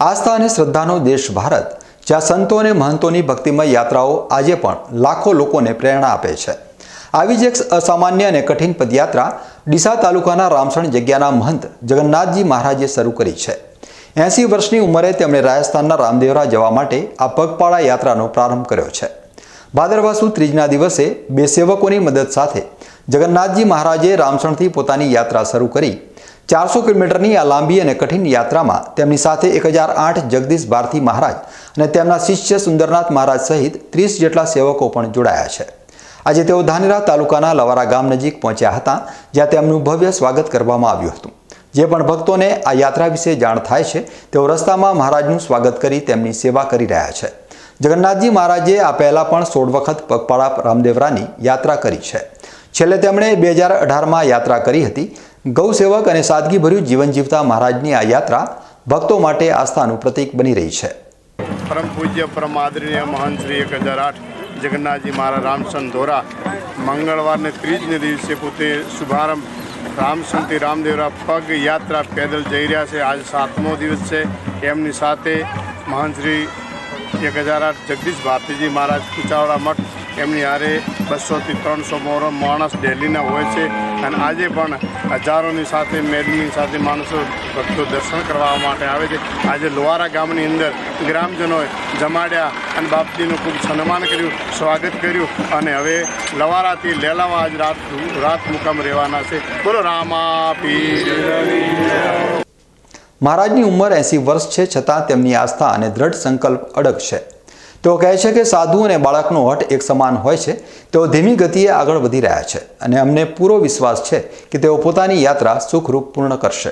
આસ્થા અને શ્રદ્ધાનો દેશ ભારત, જ્યાં સંતો અને મહંતોની ભક્તિમય યાત્રાઓ આજે પણ લાખો લોકોને પ્રેરણા આપે છે. આવી જ એક અસામાન્ય અને કઠિન પદયાત્રા ડીસા તાલુકાના રામસણ જગ્યાના મહંત જગન્નાથજી મહારાજે શરૂ કરી છે. એંસી વર્ષની ઉંમરે તેમણે રાજસ્થાનના રામદેવરા જવા માટે આ પગપાળા યાત્રાનો પ્રારંભ કર્યો છે. ભાદરવાસુ ત્રીજના દિવસે બે સેવકોની મદદ સાથે જગન્નાથજી મહારાજે રામસણથી પોતાની યાત્રા શરૂ કરી ચારસો કિલોમીટરની આ લાંબી અને કઠિન યાત્રામાં તેમની સાથે એક હજાર આઠ જગદીશ ભારતી મહારાજ અને તેમના શિષ્ય સુંદરનાથ મહારાજ સહિત ત્રીસ જેટલા સેવકો પણ જોડાયા છે. આજે તેઓ ધાનેરા તાલુકાના લવારા ગામ નજીક પહોંચ્યા હતા, જ્યાં તેમનું ભવ્ય સ્વાગત કરવામાં આવ્યું હતું. જે પણ ભક્તોને આ યાત્રા વિશે જાણ થાય છે, તેઓ રસ્તામાં મહારાજનું સ્વાગત કરી તેમની સેવા કરી રહ્યા છે. જગન્નાથજી મહારાજે આ પહેલાં પણ સોળ વખત પગપાળા રામદેવરાની યાત્રા કરી છે. છેલ્લે તેમણે બે હજાર અઢારમાં યાત્રા કરી હતી. ગૌસેવક અને સાદગીભર્યું જીવન જીવતા મહારાજની આ યાત્રા ભક્તો માટે આસ્થાનું પ્રતીક બની રહી છે. પરમ પૂજ્ય, પરમ આદરણીય મહાન શ્રી એક હજાર આઠ જગન્નાથજી મહારાજ રામચંદ ધોરા મંગળવારને ત્રીજને દિવસે પોતે શુભારંભ રામસંતી રામદેવરા પગ યાત્રા પેદલ જઈ રહ્યા છે. આજ સાતમો દિવસ છે. એમની સાથે મહાન શ્રી એક હજાર આઠ જગદીશ ભારતીજી મહારાજ કુચાવડા મઠ એમની હારે બસોથી ત્રણસો મોરો માણસ ડેલીના હોય છે અને આજે પણ હજારોની સાથે મેદની સાથે માણસો ભક્તો દર્શન કરવા માટે આવે છે. આજે લોહારા ગામની અંદર ગ્રામજનોએ જમાડ્યા અને બાપજીનું ખૂબ સન્માન કર્યું, સ્વાગત કર્યું અને હવે લવારાથી લેલાવા આજ રાત રાત મુકામ રહેવાના છે. બોલો, રામા પી મહારાજની ઉંમર એંસી વર્ષ છે, છતાં તેમની આસ્થા અને દ્રઢ સંકલ્પ અડગ છે. તેઓ કહે છે કે સાધુ અને બાળકનો હઠ એક સમાન હોય છે. તેઓ ધીમી ગતિએ આગળ વધી રહ્યા છે અને અમને પૂરો વિશ્વાસ છે કે તેઓ પોતાની યાત્રા સુખરૂપ પૂર્ણ કરશે.